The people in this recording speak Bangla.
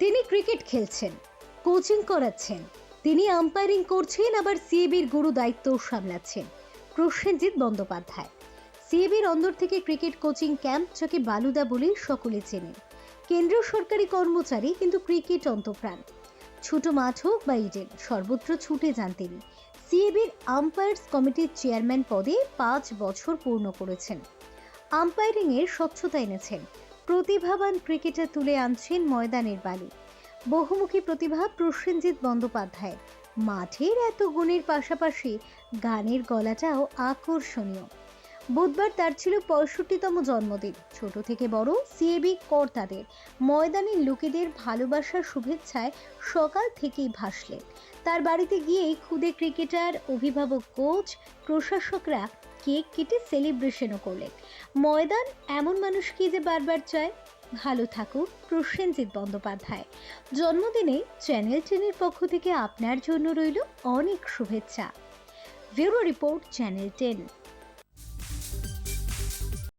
তিনি ক্রিকেট খেলছেন কোচিং করাচ্ছেন। তিনি আম্পায়ারিং করছেন, আবার সিএবির গুরু দায়িত্ব সামলাচ্ছেন। প্রসেনজিৎ বন্দ্যোপাধ্যায় সিএবির অন্দর থেকে ক্রিকেট কোচিং ক্যাম্প যাকে বালুদা বলে সকলে চেনেন। কেন্দ্রীয় সরকারি কর্মচারী, কিন্তু ক্রিকেট অন্তপ্রাণ। ছোট মাঠ হোক বা ইডেন সর্বত্র ছুটে যান তিনি সিএবির আম্পায়ার্স কমিটির চেয়ারম্যান পদে পাঁচ বছর পূর্ণ করেছেন। আম্পায়ারিংয়ের স্বচ্ছতা এনেছেন। প্রতিভাবান ক্রিকেটার তুলে আনছেন ময়দানের বালি। বহুমুখী প্রতিভা প্রসেনজিৎ বন্দ্যোপাধ্যায় মাঠের এত গুণের পাশাপাশি গানের গলাটাও আকর্ষণীয়। বুধবার তার ছিল পঁয়ষট্টিতম জন্মদিন। ছোট থেকে বড়, সিএবি কর্তাদের, ময়দানের লোকেদের ভালোবাসার শুভেচ্ছায় সকাল থেকেই ভাসলেন। তার বাড়িতে গিয়েই খুদে ক্রিকেটার, অভিভাবক, কোচ, প্রশাসকরা কেক কেটে সেলিব্রেশনও করলেন। ময়দান এমন মানুষ মানুষকে যে বারবার চায়? ভালো থাকুক প্রসেনজিৎ বন্দ্যোপাধ্যায়। জন্মদিনে চ্যানেল টেনের পক্ষ থেকে আপনার জন্য রইল অনেক শুভেচ্ছা। Bureau report, channel ten.